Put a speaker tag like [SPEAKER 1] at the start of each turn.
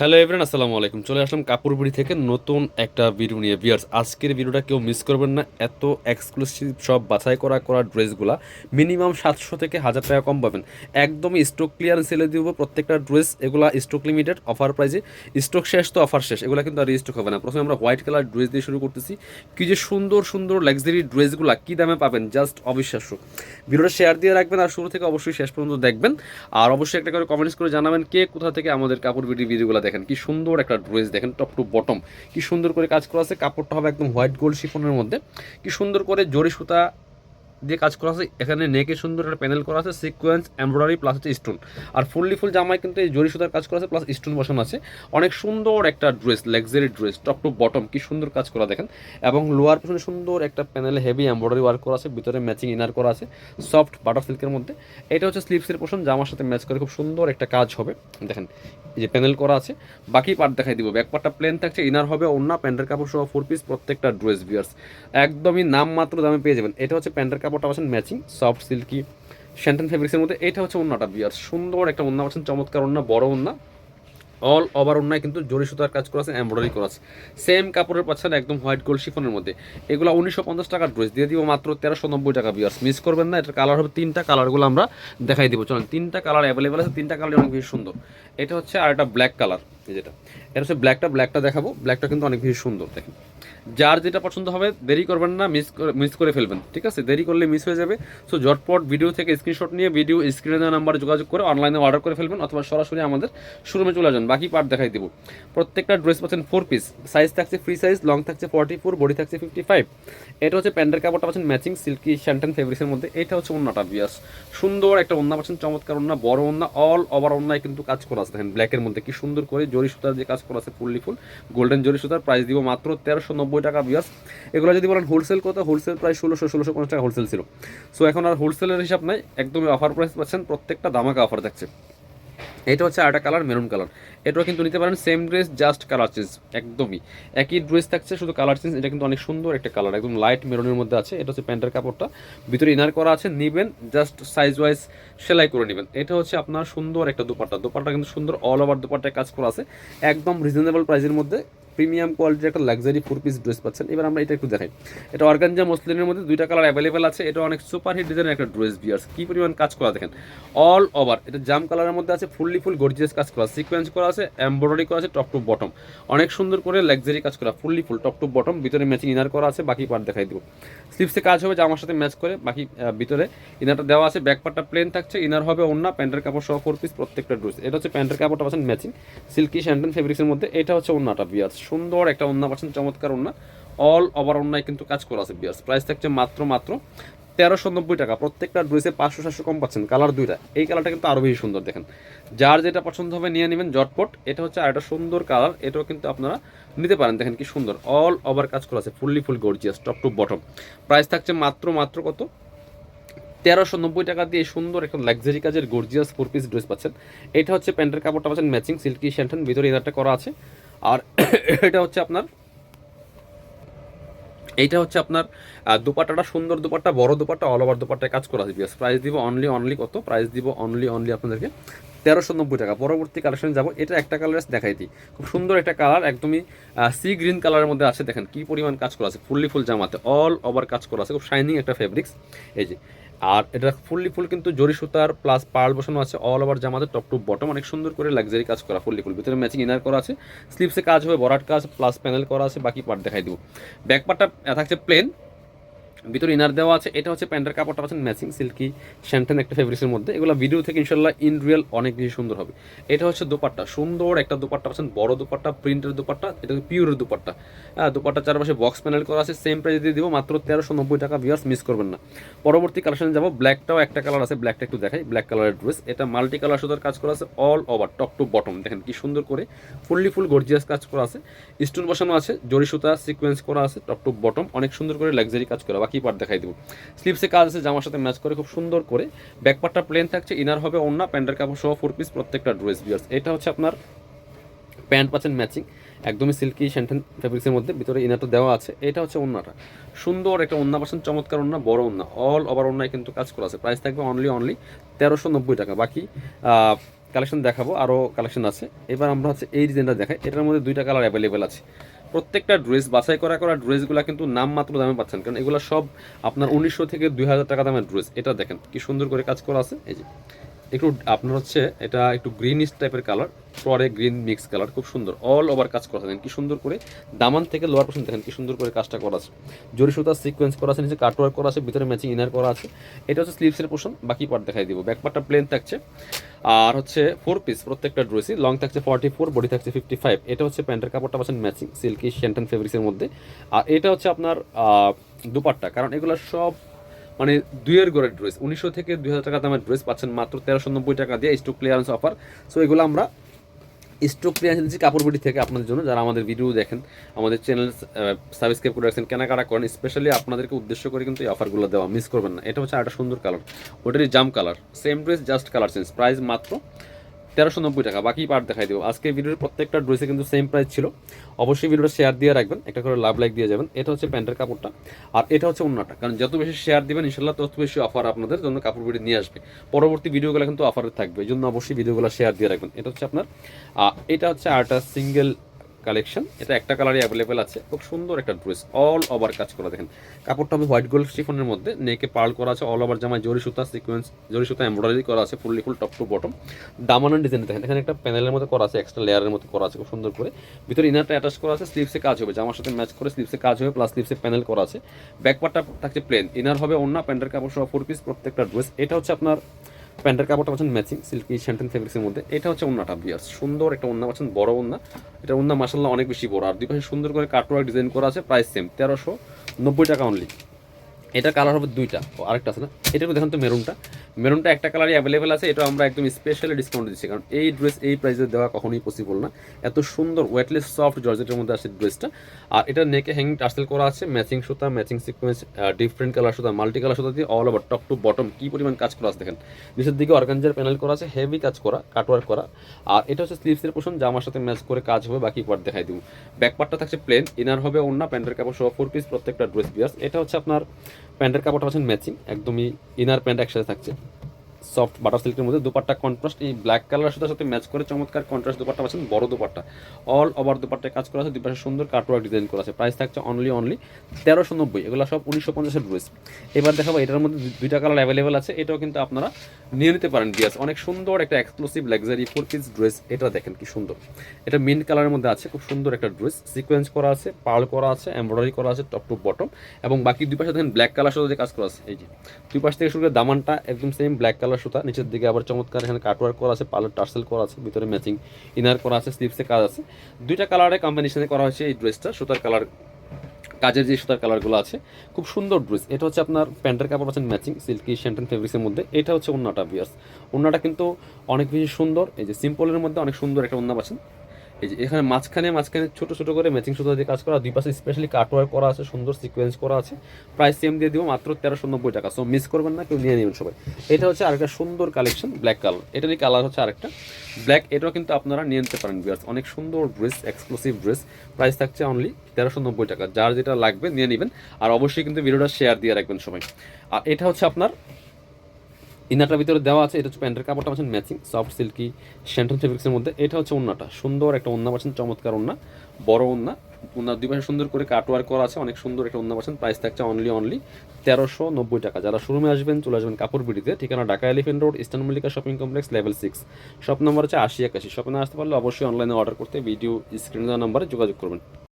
[SPEAKER 1] Hello everyone আসসালামু আলাইকুম। চলে আসলাম কাপড়বুড়ি থেকে নতুন একটা ভিডিও নিয়ে। বিয়ার্স আজকের ভিডিওটা কেউ মিস করবেন না। এত এক্সক্লুসিভ সব বাছাই করা করা ড্রেসগুলা। মিনিমাম সাতশো থেকে হাজার টাকা কম পাবেন। একদমই স্টক ক্লিয়ার সেলে দিব প্রত্যেকটা ড্রেস। এগুলা স্টক লিমিটেড অফার প্রাইজে স্টক শেষ তো অফার শেষ। এগুলা কিন্তু আর রিস্টক হবে না। প্রথমে আমরা হোয়াইট কালার ড্রেস দিয়ে শুরু করতেছি। কি যে সুন্দর সুন্দর লাক্সারি ড্রেসগুলা, কী দামে পাবেন? জাস্ট অবিশ্বাস্য। ভিডিওটা শেয়ার দিয়ে রাখবেন আর শুরু থেকে অবশ্যই শেষ পর্যন্ত দেখবেন। আর অবশ্যই একটা করে কমেন্টস করে জানাবেন কে কোথা থেকে আমাদের কাপড় ভিডিওগুলো দেখেন, কি সুন্দর একটা ড্রেস দেখেন টপ টু বটম কি সুন্দর করে কাজ করা আছে, কাপড়টা হবে একদম হোয়াইট গোল্ড শিফনের মধ্যে। কি সুন্দর করে জরি সুতা দিয়ে কাজ করা আছে। এখানে নেকে সুন্দর একটা প্যানেল করা আছে, সিকোয়েন্স, এমব্রয়ডারি প্লাস হচ্ছে স্টোন। আর ফুললি ফুল জামায় কিন্তু এই জরি সুতার কাজ করা আছে, প্লাস স্টোন বসানো আছে। অনেক সুন্দর একটা dress luxury dress top to bottom কি সুন্দর কাজ করা দেখেন। এবং লোয়ার পেছনে সুন্দর একটা প্যানেলে হেভি এমব্রয়ডারি ওয়ার্ক করা আছে, ভিতরে ম্যাচিং ইনার করা আছে সফট বাটার সিল্কের মধ্যে। এটা হচ্ছে স্লিপসের পোর্শন জামার সাথে ম্যাচ করে খুব সুন্দর একটা কাজ হবে। দেখেন যে প্যানেল করা আছে। বাকি পার্ট দেখাই দিব। ব্যাক পার্টটা প্লেন থাকছে ইনার হবে অন্য প্যান্টের কাপড় সহ ফোর পিস প্রত্যেকটা ড্রেস বিয়ার্স একদমই নাম মাত্র দামে পেয়ে যাবেন। এটা হচ্ছে প্যান্টের কাপড়টা পাচ্ছেন ম্যাচিং, সফট, সিল্কি শ্যান্টেন ফেব্রিক্সের মধ্যে এটা হচ্ছে অন্যটা বিয়ার সুন্দর একটা অন্য পাচ্ছেন, চমৎকার অন্য বড় অন্য অল ওভার অন্যায় কিন্তু জরি সুতার কাজ করা আছে এমব্রয়ডারি করা আছে। সেম কাপড়ের পাচ্ছেন একদম হোয়াইট গোল্ড শিফনের মধ্যে। এগুলো উনিশশো পঞ্চাশ টাকার ড্রেস দিয়ে দিব মাত্র তেরোশো নব্বই টাকা, বিয়ার্স। মিস করবেন না, এটার কালার হবে তিনটা কালারগুলো আমরা দেখাই দিব। চলেন, তিনটা কালার অ্যাভেলেবেল আছে, তিনটা কালার অনেক বেশি সুন্দর। এটা হচ্ছে আর একটা ব্ল্যাক কালার যেটা। এটা হচ্ছে ব্ল্যাকটা ব্ল্যাকটা দেখাবো। ব্ল্যাকটা কিন্তু অনেক বেশি সুন্দর, দেখেন। যার যেটা পছন্দ হবে, দেরি করবেন না মিস মিস করে ফেলবেন, ঠিক আছে? দেরি করলে মিস হয়ে যাবে। সো ঝটপট ভিডিও থেকে স্ক্রিনশট নিয়ে ভিডিও স্ক্রিনে দেওয়া নাম্বারে যোগাযোগ করে অনলাইনে অর্ডার করে ফেলবেন, অথবা সরাসরি আমাদের শোরুমে চলে যান। বাকি পার্ট দেখাই দেবো। প্রত্যেকটা ড্রেস পাচ্ছেন ফোর পিস সাইজ থাকছে ফ্রি সাইজ লং থাকছে ফর্টি ফোর বডি থাকছে ফিফটি ফাইভ এটা হচ্ছে প্যান্টের কাপড়টা পাচ্ছেন ম্যাচিং সিল্কি শ্যান্টেন ফেব্রিক্সের মধ্যে। এটা হচ্ছে অন্যটা বিয়াস সুন্দর একটা অন্য পাচ্ছেন, চমৎকার অন্য বড় অন্য অল ওভার অন্যায় কিন্তু কাজ করা আছে। দেখেন ব্ল্যাকের মধ্যে কি সুন্দর করে জরি সুতার যে কাজ করা আছে ফুললি ফুল গোল্ডেন জরি সুতার প্রাইস দিব মাত্র তেরোশো নব্বই টাকা বিয়াস এগুলো যদি বলেন হোলসেল কত? হোলসেল প্রায় ষোলোশো ষোলোশো পঞ্চাশ টাকা হোলসেল ছিল। সো এখন আর হোলসেলের হিসাব নাই। একদমই অফার প্রাইস পাচ্ছেন। প্রত্যেকটা দামাকা অফার থাকছে এটা হচ্ছে আরেকটা কালার মেরুন কালার এটাও কিন্তু নিতে পারেন। Same dress just colour change একদমই। একই ড্রেস থাকছে, শুধু কালার চেঞ্জ এটা কিন্তু অনেক সুন্দর একটা কালার একদম লাইট মেরুনের মধ্যে আছে। এটা হচ্ছে প্যান্টের কাপড়টা। ভিতরে ইনার করা আছে। নিবেন জাস্ট সাইজ ওয়াইজ সেলাই করে নেবেন। এটা হচ্ছে আপনার সুন্দর একটা দুপাট্টা। দুপাট্টা কিন্তু সুন্দর অল ওভার দুপাট্টায় কাজ করা আছে। একদম রিজনেবল প্রাইসের মধ্যে। প্রিমিয়াম কোয়ালিটির একটা লাক্সারি ফোর পিস ড্রেস পাচ্ছেন। এবার আমরা এটা একটু দেখাই। এটা অর্গানজা মসলিনের মধ্যে দুইটা কালার অ্যাভেলেবেল আছে। এটা অনেক সুপার হিট ডিজাইনের একটা ড্রেস বিয়ার্স কি পরিমাণ কাজ করা দেখেন। অল ওভার এটা জাম কালারের মধ্যে আছে ফুললি ফুল গর্জিয়াস কাজ করা। সিকোয়েন্স করা আছে এমব্রয়ডারি করা আছে টপ টু বটম অনেক সুন্দর করে লাক্সারি কাজ করা। Fully full top to bottom ভিতরে ম্যাচিং ইনার করা আছে, বাকি পার্ট দেখাই দিব। স্লিপসে কাজ হবে, জামার সাথে ম্যাচ করে, বাকি ভিতরে ইনারটা দেওয়া আছে। ব্যাক পার্টটা প্লেন থাকছে ইনার হবে অন্য প্যান্টের কাপড় সহ ফোর পিস প্রত্যেকটা ড্রেস এটা হচ্ছে প্যান্টের কাপড়টা পাচ্ছেন ম্যাচিং সিল্কি শ্যান্টেন ফেব্রিক্সের মধ্যে। এটা হচ্ছে অন্যটা বিয়ার্স সুন্দর একটা অন্য পাচ্ছেন চমৎকার অন্য অল ওভার অন্যায় কিন্তু কাজ করা আছে বিয়ার্স প্রাইস থাকছে মাত্র মাত্র তেরোশো নব্বই টাকা। প্রত্যেকটা ড্রেসে পাঁচশো সাতশো কম পাচ্ছেন কালার দুইটা। এই কালারটা কিন্তু আরও বেশি সুন্দর, দেখেন। যার যেটা পছন্দ হবে নিয়ে নেবেন জটপট এটা হচ্ছে আরেকটা সুন্দর কালার এটাও কিন্তু আপনারা নিতে পারেন, দেখেন কি সুন্দর। অল ওভার কাজ করা আছে fully full gorgeous top to bottom price থাকছে মাত্র মাত্র কত? তেরোশো নব্বই টাকা দিয়ে সুন্দর একটা লাক্সারি কাজের গর্জিয়াস ফোর পিস ড্রেস পাচ্ছেন। এটা হচ্ছে প্যান্টের কাপড়টা পাচ্ছেন ম্যাচিং সিল্কি শ্যান্টেন ভিতরে ইনারটা করা আছে। আর এটা হচ্ছে আপনার, এইটা হচ্ছে আপনার দুপাট্টাটা সুন্দর দুপাট্টা, বড় দুপাট্টা অল ওভার দুপাট্টায় কাজ করা বিয়াস। প্রাইস দিব অনলি অনলি কত? প্রাইস দিব অনলি অনলি আপনাদেরকে তেরোশো নব্বই টাকা। পরবর্তী কালেকশন যাব। এটা একটা কালার দেখাই দিই। খুব সুন্দর একটা কালার একদমই সি গ্রিন কালারের মধ্যে আছে। দেখেন কি পরিমাণ কাজ করা আছে। ফুললি ফুল জামাতে অল ওভার কাজ করা আছে। খুব শাইনিং একটা ফেব্রিক্স এই যে আর এটা ফুললি ফুল কিন্তু জরি সুতার প্লাস পার্ল বসানো আছে অল ওভার জামাতে টপ টু বটম অনেক সুন্দর করে লাক্সারি কাজ করা ফুললি ফুল। ভিতরে ম্যাচিং ইনার করা আছে স্লিপসে কাজ হবে, বরাট কাজ প্লাস প্যানেল করা আছে, বাকি পার্ট দেখাই দিব। ব্যাক পার্টটা থাকছে প্লেন ভিতরে ইনার দেওয়া আছে, এটা হচ্ছে প্যান্টের কাপড়টা পাচ্ছেন ম্যাচিং সিল্কি শ্যান্টেন একটা ফেব্রিক্সের মধ্যে। এগুলো ভিডিও থেকে ইনশাল্লাহ ইন রিয়েল অনেক বেশি সুন্দর হবে। এটা হচ্ছে দুপাট্টা, সুন্দর একটা দুপাট্টা পাচ্ছেন, বড় দুপাট্টা প্রিন্টের দুপাট্টা, এটা হচ্ছে পিওরের দুপাট্টা। হ্যাঁ দুপাট্টা চারপাশে বক্স প্যানেল করা আছে সেম প্রাইস দিয়ে দিব, মাত্র তেরোশো নব্বই টাকা ভিউয়ার্স মিস করবেন না। পরবর্তী কালেকশনে যাব ব্ল্যাকটাও একটা কালার আছে ব্ল্যাকটা একটু দেখাই ব্ল্যাক কালারের ড্রেস এটা মাল্টি কালার সুতার কাজ করা আছে all over top to bottom দেখেন কি সুন্দর করে ফুললি ফুল গর্জিয়াস কাজ করা আছে। স্টোন বসানো আছে, জরি সুতা সিকোয়েন্স করা আছে টপ টু বটম অনেক সুন্দর করে লাক্সারি কাজ করা। বাকি পার্ট দেখাই দেবো। স্লিপসে কাজ আছে, জামার সাথে ম্যাচ করে, খুব সুন্দর করে। ব্যাক পার্টটা প্লেন থাকছে ইনার হবে অন্য প্যান্টের কাপড় সহ ফোর পিস প্রত্যেকটা ড্রেস বিয়ার্স এটা হচ্ছে আপনার প্যান্ট পাচ্ছেন ম্যাচিং একদমই সিল্কি শ্যান্টেন ফেব্রিক্সের মধ্যে, ভিতরে ইনারটা দেওয়া আছে। এটা হচ্ছে ওন্নাটা সুন্দর একটা ওন্না পাচ্ছেন, চমৎকার ওন্না বড় ওন্না অল ওভার ওন্নায় কিন্তু কাজ করা আছে। প্রাইস থাকবে অনলি অনলি তেরোশো নব্বই টাকা। বাকি কালেকশন দেখাবো আরও কালেকশন আছে। এবার আমরা হচ্ছে এই ডিজাইনটা দেখাই। এটার মধ্যে দুইটা কালার অ্যাভেলেবেল আছে। প্রত্যেকটা ড্রেস বাছাই করা করা ড্রেসগুলো কিন্তু নাম মাত্র দামে পাচ্ছেন। কারণ এগুলো সব আপনার উনিশশো থেকে দুই হাজার টাকা দামের ড্রেস এটা দেখেন, কি সুন্দর করে কাজ করা আছে। এই যে একটু আপনার হচ্ছে এটা একটু গ্রিনিশ টাইপের কালার পরে গ্রিন মিক্স কালার খুব সুন্দর অল ওভার কাজ করা দেখেন কি সুন্দর করে দামান থেকে লোয়ার পার্সেন্ট দেখেন কি সুন্দর করে কাজটা করা আছে। জরি সুতার সিকোয়েন্স করা আছে, নিচে কাটওয়ার্ক করা আছে, ভিতরে ম্যাচিং ইনার করা আছে। এটা হচ্ছে স্লিভসের পোর্শন বাকি পার্ট দেখাই দিব। ব্যাক পার্টটা প্লেন থাকছে। আর হচ্ছে ফোর পিস প্রত্যেকটা ড্রেসই লং থাকছে ফর্টি ফোর বডি থাকছে ফিফটি ফাইভ এটা হচ্ছে প্যান্টের কাপড়টা পাচ্ছেন ম্যাচিং সিল্কি শ্যান্টন ফেব্রিক্সের মধ্যে। আর এটা হচ্ছে আপনার দুপাট্টা, কারণ এগুলো সব মানে দুইয়ের গড়ের ড্রেস উনিশশো থেকে দুই হাজার টাকা দামের ড্রেস পাচ্ছেন মাত্র তেরোশো নব্বই টাকা দিয়ে স্টক ক্লিয়ারেন্স অফার সো এগুলো আমরা স্টক ক্লিয়ারেন্স দিচ্ছি কাপড় থেকে আপনাদের জন্য। যারা আমাদের ভিডিও দেখেন, আমাদের চ্যানেল সাবস্ক্রাইব করে রাখছেন, কেনাকাটা করেন স্পেশালি আপনাদেরকে উদ্দেশ্য করে কিন্তু এই অফারগুলো দেওয়া মিস করবেন না। এটা হচ্ছে একটা সুন্দর কালার ওটারই জাম colour same dress just colour change price মাত্র তেরোশো নব্বই টাকা, বাকি পার্ট দেখাই দেবো। আজকে ভিডিওর প্রত্যেকটা ড্রেসে কিন্তু সেম প্রাইস ছিল। অবশ্যই ভিডিওটা শেয়ার দিয়ে রাখবেন, একটা করে লাভ লাইক দিয়ে যাবেন। এটা হচ্ছে প্যান্টের কাপড়টা, আর এটা হচ্ছে অন্যটা। কারণ যত বেশি শেয়ার দিবেন, ইনশাল্লাহ তত বেশি অফার আপনাদের জন্য কাপড় ভিডিও নিয়ে আসবে। পরবর্তী ভিডিওগুলো কিন্তু অফারে থাকবে, এই জন্য অবশ্যই ভিডিওগুলো শেয়ার দিয়ে রাখবেন। এটা হচ্ছে আপনার এটা হচ্ছে আরেকটা সিঙ্গেল কালেকশন। এটা একটা কালারই অ্যাভেলেবেল আছে। খুব সুন্দর একটা ড্রেস অল ওভার কাজ করা, দেখেন। কাপড়টা হবে হোয়াইট গোল্ড স্টিফনের মধ্যে নেকে পার্ল করা আছে অল ওভার জামায় জরি সুতা সিকোয়েন্স জরি সুতা এমব্রয়ডারি করা আছে fully full top to bottom দামানের design দেখেন, এখানে একটা প্যানেলের মতো করা আছে এক্সট্রা লেয়ারের মতো করা আছে, খুব সুন্দর করে। ভিতরে ইনারটা অ্যাটাচ করা আছে স্লিপসে কাজ হবে, জামার সাথে ম্যাচ করে স্লিপসে কাজ হবে প্লাস স্লিপসে প্যানেল করা আছে। ব্যাক পার্টটা থাকছে প্লেন ইনার হবে অন্য প্যান্টের কাপড় সহ ফোর পিস প্রত্যেকটা ড্রেস। এটা হচ্ছে আপনার প্যান্টের কাপড়টা পাচ্ছেন ম্যাচিং, সিল্কি শ্যান্টেন ফেব্রিক্সের মধ্যে। এটা হচ্ছে অন্যটা বিয়ার্স সুন্দর একটা অন্য পাচ্ছেন, বড় ওনা এটা অন্য মাসাল্লাহ অনেক বেশি বড়। আর দুই পাশে সুন্দর করে কাটওয়ার্ক ডিজাইন করা আছে প্রাইস সেম তেরোশো নব্বই টাকা অনলি এটা কালার হবে দুইটা। ও, আরেকটা আছে না? এটা দেখেন তো মেরুনটা। মেরুনটা একটা কালারই অ্যাভেলেবেল আছে, এটা আমরা একদম স্পেশালি ডিসকাউন্ট দিচ্ছি। কারণ এই ড্রেস এই প্রাইসে দেওয়া কখনোই পসিবল না। এত সুন্দর ওয়েটলেস সফট জর্জেটের মধ্যে আছে ড্রেসটা আর এটা নেকে হ্যাঙ্গিং টার্সেল করা আছে ম্যাচিং সুতা ম্যাচিং সিকোয়েন্স ডিফারেন্ট কালার সুতা মাল্টি কালার সুতা দিয়ে all over top to bottom কি পরিমাণ কাজ করা আছে দেখেন। নিচের দিকে অর্গানজার প্যানেল করা আছে হেভি কাজ করা কাটওয়ার্ক করা। আর এটা হচ্ছে স্লিভসের পোষণ জামার সাথে ম্যাচ করে কাজ হবে, বাকি পার্ট দেখাই দিব। ব্যাক পার্টটা থাকছে প্লেন ইনার হবে অন্য প্যান্টের কাপড় সহ ফোর পিস প্রত্যেকটা ড্রেস বিয়ার্স এটা হচ্ছে আপনার প্যান্টের কাপড়টা পাচ্ছেন ম্যাচিং একদমই ইনার প্যান্ট একসাথে থাকছে। সফট বাটার সিল্কের মধ্যে দুপাট্টা কন্ট্রাস্ট এই ব্ল্যাক কালারের সাথে সাথে ম্যাচ করে চমৎকার কন্ট্রাস্ট দুপাট্টা পাচ্ছেন, বড় দুপাট্টা। অল ওভার দুপাট্টায় কাজ করা আছে, দুপাশে সুন্দর কাটওয়ার্ক ডিজাইন করা আছে। প্রাইস থাকছে অনলি অনলি তেরোশো নব্বই, এগুলো সব উনিশশো পঞ্চাশের ড্রেস এবার দেখাবো এটার মধ্যে দুইটা কালার অ্যাভেলেবেল আছে, এটাও কিন্তু আপনারা নিয়ে নিতে পারেন ডিয়াস অনেক সুন্দর একটা exclusive luxury four piece dress এটা দেখেন কি সুন্দর। এটা মিন্ট কালারের মধ্যে আছে, খুব সুন্দর একটা ড্রেস সিকোয়েন্স করা আছে পার্ল করা আছে এমব্রয়ডারি করা আছে টপ টু বটম এবং বাকি দুই পাশে দেখেন ব্ল্যাক কালার সাথে কাজ করা আছে, এই যে। দুই পাশ থেকে শুরু করে দামানটা, একদম সেম ব্ল্যাক কালার সুতা, নিচের দিকে আবার চমৎকার এখানে কাটওয়ার্ক করা আছে পালার টার্সেল করা আছে, ভিতরে ম্যাচিং ইনার করা আছে স্লিপসে কাজ আছে। দুইটা কালারে কম্বিনেশনে করা হয়েছে এই ড্রেসটা সুতার কালার কাজের যে সুতার কালারগুলো আছে, খুব সুন্দর ড্রেস এটা হচ্ছে আপনার প্যান্টের কাপড় পাচ্ছেন ম্যাচিং সিল্কি শ্যান্টেন ফেব্রিক্সের মধ্যে। এটা হচ্ছে অন্যটা বিয়ার্স অন্যটা কিন্তু অনেক বেশি সুন্দর, এই যে সিম্পলের মধ্যে অনেক সুন্দর একটা অন্য পাচ্ছেন। এই যে এখানে মাঝখানে মাঝখানে ছোট ছোট করে ম্যাচিং সুতা দিয়ে কাজ করা, দুই পাশে স্পেশালি কাটওয়ার্ক করা আছে, সুন্দর সিকোয়েন্স করা আছে। প্রাইস সেম দিয়ে দিব মাত্র তেরোশো নব্বই টাকা। সো মিস করবেন না, কেউ নিয়ে নেবেন সবাই। এটা হচ্ছে আরেকটা সুন্দর কালেকশন ব্ল্যাক কালার এটারই কালার হচ্ছে আরেকটা। ব্ল্যাক এটাও কিন্তু আপনারা নিয়ে নিতে পারেন বিয়ার্স অনেক সুন্দর ড্রেস এক্সক্লুসিভ ড্রেস প্রাইস থাকছে অনলি তেরোশো নব্বই টাকা। যার যেটা লাগবে, নিয়ে নেবেন। আর অবশ্যই কিন্তু ভিডিওটা শেয়ার দিয়ে রাখবেন সবাই। আর এটা হচ্ছে আপনার ইনারটার ভিতরে দেওয়া আছে, এটা হচ্ছে প্যান্টের কাপড়টা পাচ্ছেন ম্যাচিং সফট সিল্কি শ্যান্টন ফেব্রিক্সের মধ্যে। এটা হচ্ছে ওন্নাটা, সুন্দর একটা ওন্না পাচ্ছেন, চমৎকার ওন্না, বড় ওন্না। ওনার দুই পাশে সুন্দর করে কাটওয়ার করা আছে, অনেক সুন্দর একটা ওন্না পাচ্ছেন প্রাইস থাকছে অনলি অনলি তেরোশো নব্বই টাকা। যারা শোরুমে আসবেন, চলে আসবেন কাপড় বিডিতে, ঠিকানা Dhaka Elephant Road Eastern Mallika Shopping Complex level six shop number হচ্ছে আশি একাশি। শপে আসতে পারলে অবশ্যই অনলাইনে অর্ডার করতে ভিডিও স্ক্রিনে নাম্বারে যোগাযোগ করবেন।